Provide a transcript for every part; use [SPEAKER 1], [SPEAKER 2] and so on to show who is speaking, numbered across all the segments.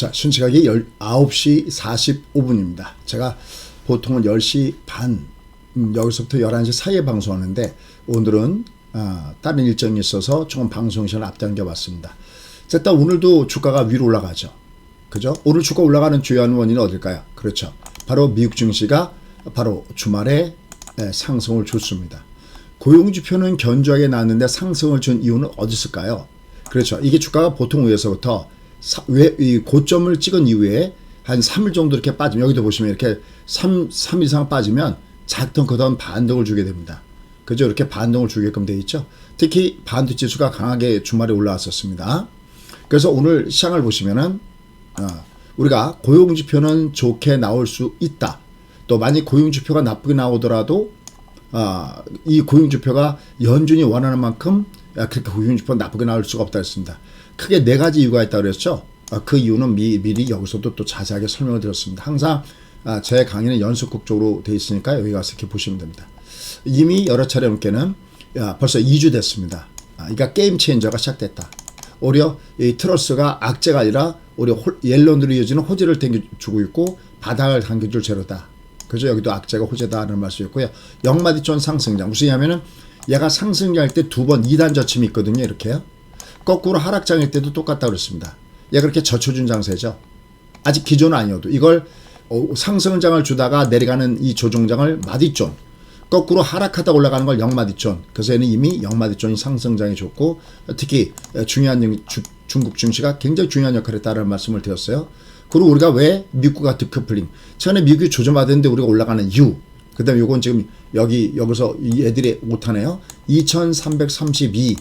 [SPEAKER 1] 자, 현시각이 9시 45분입니다. 제가 보통은 10시 반, 음, 여기서부터 11시 사이에 방송하는데 오늘은 아, 다른 일정이 있어서 조금 방송 시간을 앞당겨 봤습니다. 자, 일단 오늘도 주가가 위로 올라가죠. 그죠? 오늘 주가 올라가는 주요한 원인은 어딜까요? 그렇죠. 바로 미국 증시가 바로 주말에 예, 상승을 줬습니다. 고용지표는 견조하게 나왔는데 상승을 준 이유는 어디 있을까요? 그렇죠. 이게 주가가 보통 위에서부터 사, 왜, 이 고점을 찍은 이후에 한 3일 정도 이렇게 빠지면 여기도 보시면 이렇게 3, 3 이상 빠지면 작던 그다음 반등을 주게 됩니다. 그죠? 이렇게 반등을 주게끔 돼 있죠. 특히 반도 지수가 강하게 주말에 올라왔었습니다. 그래서 오늘 시장을 보시면은 어, 우리가 고용 지표는 좋게 나올 수 있다. 또 만약 고용 지표가 나쁘게 나오더라도 아, 이 고용 지표가 연준이 원하는 만큼 아, 그렇게 고용 지표 나쁘게 나올 수가 없다 했습니다. 크게 네 가지 이유가 있다고 그랬죠. 아, 그 이유는 미, 미리 여기서도 또 자세하게 설명을 드렸습니다. 항상 아, 제 강의는 연속극적으로 돼 있으니까 여기 가서 이렇게 보시면 됩니다. 이미 여러 차례 넘게는 야, 벌써 2주 됐습니다. 아, 그러니까 게임 체인저가 시작됐다. 오히려 이 트러스가 악재가 아니라 오히려 홀, 옐론으로 이어지는 호재를 당겨주고 있고 바닥을 당겨줄 재료다. 그죠? 여기도 악재가 호재다라는 말씀이었고요. 영마디존 상승장. 무슨 얘기냐면은 얘가 상승장일 때두 번 2단 저침이 있거든요. 이렇게요. 거꾸로 하락장일 때도 똑같다 그랬습니다. 얘가 그렇게 젖혀준 장세죠. 아직 기존은 아니어도 이걸 어, 상승장을 주다가 내려가는 이 조종장을 마디존. 거꾸로 하락하다 올라가는 걸 영마디존. 그래서 얘는 이미 영마디존이 상승장이 좋고 특히 중요한 영- 주- 중국 증시가 굉장히 중요한 역할을 했다는 말씀을 드렸어요. 그리고 우리가 왜 미국과 디커플링 최근에 미국이 조정받았는데 우리가 올라가는 이유 그 다음에 요건 지금 여기 여기서 이 애들이 못하네요. 2332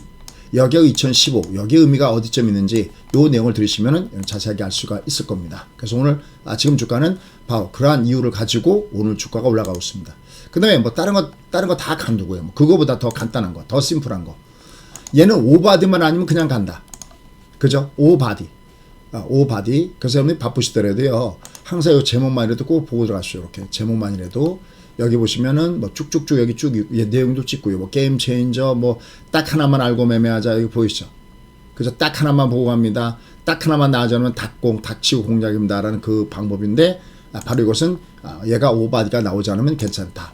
[SPEAKER 1] 여기가 2015 여기 의미가 어디쯤 있는지 요 내용을 들으시면은 자세하게 알 수가 있을 겁니다. 그래서 오늘 아, 지금 주가는 바로 그러한 이유를 가지고 오늘 주가가 올라가고 있습니다. 그 다음에 뭐 다른 거 다른 거 다 간두고요. 뭐 그거보다 더 간단한 거, 더 심플한 거. 얘는 오바디만 아니면 그냥 간다. 그죠? 오바디. 아, 오바디. 그래서 여러분이 바쁘시더라도요. 항상 이 제목만이라도 꼭 보고 들어가시죠. 이렇게 제목만이라도 여기 보시면은 뭐 쭉쭉쭉 여기 쭉 이- 내용도 찍고요. 뭐 게임 체인저 뭐 딱 하나만 알고 매매하자 여기 보이시죠? 그래서 딱 하나만 보고 갑니다. 딱 하나만 나아지면 닭공, 닭치고 공략입니다라는 그 방법인데 아, 바로 이것은 아, 얘가 오바디가 나오지 않으면 괜찮다.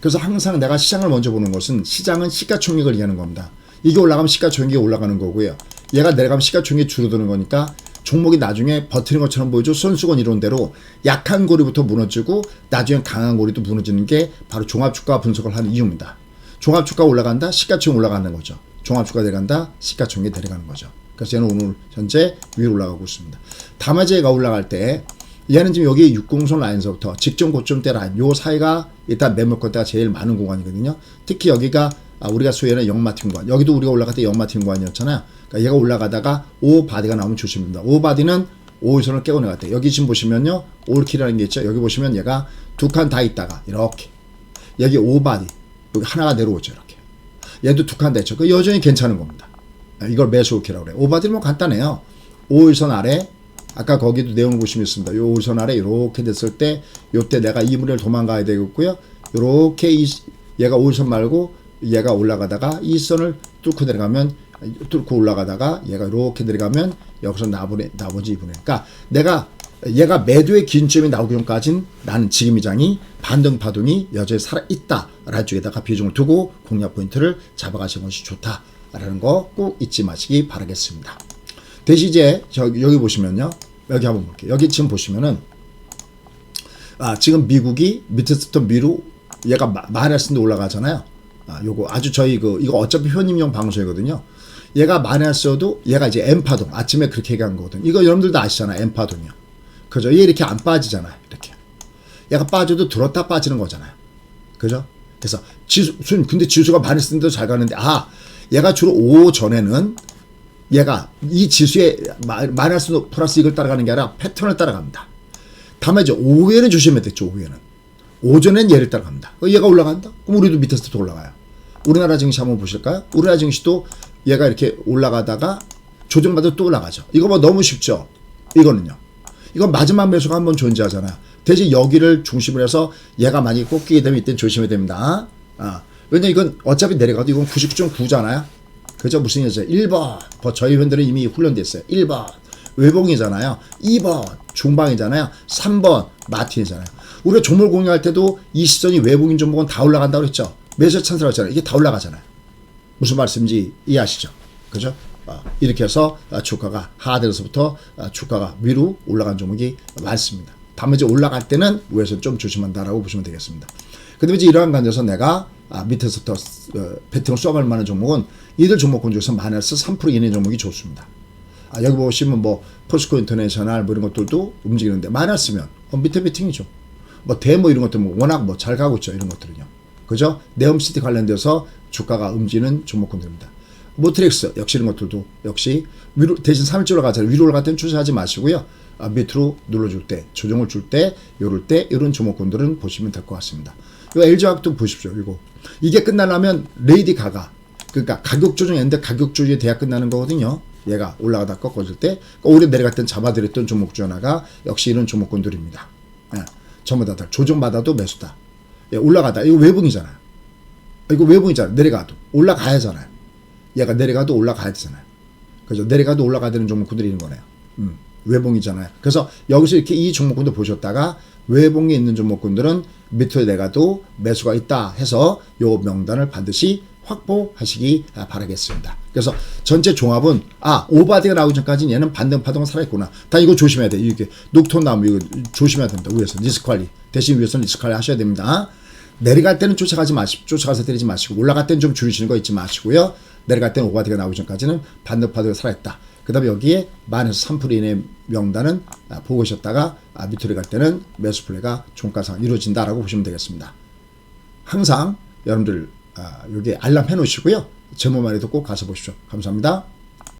[SPEAKER 1] 그래서 항상 내가 시장을 먼저 보는 것은 시장은 시가총액을 얘기하는 겁니다. 이게 올라가면 시가총액이 올라가는 거고요. 얘가 내려가면 시가총액이 줄어드는 거니까 종목이 나중에 버티는 것처럼 보이죠. 손수건 이론대로 약한 고리부터 무너지고 나중에 강한 고리도 무너지는 게 바로 종합주가 분석을 하는 이유입니다. 종합주가 올라간다, 시가총액 올라가는 거죠. 종합주가 내려간다, 시가총액이 내려가는 거죠. 그래서 얘는 오늘 현재 위로 올라가고 있습니다. 다마제가 올라갈 때 얘는 지금 여기 60선 라인서부터 직전 고점대 라인 요 사이가 일단 매물권대가 제일 많은 구간이거든요. 특히 여기가 아, 우리가 영마팀 구간 여기도 우리가 올라갈 때 영마팀 구간이었잖아요. 그러니까 얘가 올라가다가 오 바디가 나오면 조심입니다. 오 바디는 5일선을 깨고 때 여기 지금 보시면요 올킬이라는 게 있죠. 여기 보시면 얘가 두 칸 다 있다가 이렇게 여기 오 바디 여기 하나가 내려오죠 이렇게 얘도 두 칸 다 있죠. 그 여전히 괜찮은 겁니다. 아, 이걸 매수 올킬이라고 그래요. 오바디는 뭐 간단해요. 5일선 아래 아까 거기도 내용을 보시면 있습니다. 요 5일선 아래 이렇게 됐을 때 요때 내가 이물을 도망가야 되겠고요. 요렇게 이, 얘가 5일선 말고 얘가 올라가다가 이 선을 뚫고 내려가면 뚫고 올라가다가 얘가 이렇게 내려가면 여기서 나머지 나머지 2분의 그러니까 내가 얘가 매도의 기준점이 나오기 전까지는 나는 지금 이 장이 반등 파동이 여전히 살아 있다 라는 쪽에다가 비중을 두고 공략 포인트를 잡아가시는 것이 좋다라는 거 꼭 잊지 마시기 바라겠습니다. 대신 이제 저 여기 보시면요. 여기 한번 볼게요. 여기 지금 보시면은 아, 지금 미국이 밑에서부터 위로 얘가 마- 마이너스인데 올라가잖아요. 아, 요거 아주 저희 그 이거 어차피 현임용 방송이거든요. 얘가 마이너스여도 얘가 이제 엠파동 아침에 그렇게 얘기한 거거든. 이거 여러분들도 아시잖아요. 엠파동이요. 그죠? 얘 이렇게 안 빠지잖아요. 이렇게. 얘가 빠져도 들었다 빠지는 거잖아요. 그죠? 그래서 지수 순- 근데 지수가 마이너스인데도 잘 가는데 아 얘가 주로 5 전에는 얘가 이 지수의 마- 마이너스 플러스 이걸 따라가는 게 아니라 패턴을 따라갑니다. 다만 이제 오후에는 조심해야 되죠. 오후에는 오전엔 얘를 따라갑니다. 어, 얘가 올라간다? 그럼 우리도 밑에서부터 올라가요. 우리나라 증시 한번 보실까요? 우리나라 증시도 얘가 이렇게 올라가다가 조정받아 또 올라가죠. 이거 뭐 너무 쉽죠. 이거는요. 이건 마지막 매수가 한번 존재하잖아요. 대신 여기를 중심으로 해서 얘가 많이 꺾이게 되면 이때 조심해야 됩니다. 아, 왜냐 이건 어차피 내려가도 이건 99.9잖아요. 그죠? 무슨 얘기죠? 1번. 뭐 저희 회원들은 이미 훈련됐어요. 1번. 외봉이잖아요. 2번 중방이잖아요. 3번 마틴이잖아요. 우리가 종목 공유할 때도 이 시선이 외국인 종목은 다 올라간다고 그랬죠. 매수 찬스라고 했잖아요. 이게 다 올라가잖아요. 무슨 말씀인지 이해하시죠? 그죠? 어, 이렇게 해서 어, 주가가 하단에서부터 어, 주가가 위로 올라간 종목이 많습니다. 다만 이제 올라갈 때는 위에서 좀 조심한다라고 보시면 되겠습니다. 근데 이제 이러한 관점에서 내가 아, 밑에서부터 어, 배팅을 쏘아갈 만한 종목은 이들 종목군 중에서 마이너스 3% 이내 종목이 좋습니다. 아, 여기 보시면 뭐 포스코 인터내셔널 뭐 이런 것들도 움직이는데 마이너스면 어, 밑에 배팅이죠. 뭐 대모 이런 것들 뭐 워낙 뭐 잘 가고 있죠 이런 것들은요. 그죠? 네옴시티 관련돼서 주가가 움직이는 종목군들입니다. 모트렉스 역시 이런 것들도 역시 위로 대신 3일째 올라가잖아요. 위로 올라갈 때는 추세하지 마시고요. 아, 밑으로 눌러줄 때, 조정을 줄 때, 요럴 때 이런 종목군들은 보시면 될 것 같습니다. 이 LG화학도 보십시오. 이거 이게 끝나려면 레이디 가가 그러니까 가격 조정했는데 가격 조정이 돼야 끝나는 거거든요. 얘가 올라가다 꺾어질 때 그러니까 오래 내려갈 땐 잡아드렸던 종목 중 하나가 역시 이런 종목군들입니다. 예, 전부 다 조정받아도 매수다. 예, 올라가다 이거 외붕이잖아요. 이거 외붕이잖아요. 내려가도 올라가야 하잖아요. 얘가 내려가도 올라가야 되잖아요. 그죠? 내려가도 올라가야 되는 종목군들이 있는 거네요. 음, 외봉이잖아요. 그래서 여기서 이렇게 이 종목군들 보셨다가 외봉에 있는 종목군들은 밑으로 내가도 매수가 있다 해서 요 명단을 반드시 확보하시기 아, 바라겠습니다. 그래서 전체 종합은 아 오바디가 나오기 전까지는 얘는 반등 파동은 살아있구나. 다 이거 조심해야 돼. 이게 녹톤 나무 이거 조심해야 됩니다. 위에서 리스크관리 대신 위에서는 리스크관리 하셔야 됩니다. 내려갈 때는 쫓아가지 마시 쫓아가서 때리지 마시고 올라갈 때는 좀 줄이시는 거 잊지 마시고요. 내려갈 때는 오바디가 나오기 전까지는 반등 파동이 살아있다. 그 다음에 여기에 마이너스 3% 이내 명단은 아, 보고 오셨다가 아, 밑으로 갈 때는 매수 플레이가 종가상 이루어진다라고 보시면 되겠습니다. 항상 여러분들 아, 여기 알람 해놓으시고요. 제목만 해도 꼭 가서 보십시오. 감사합니다.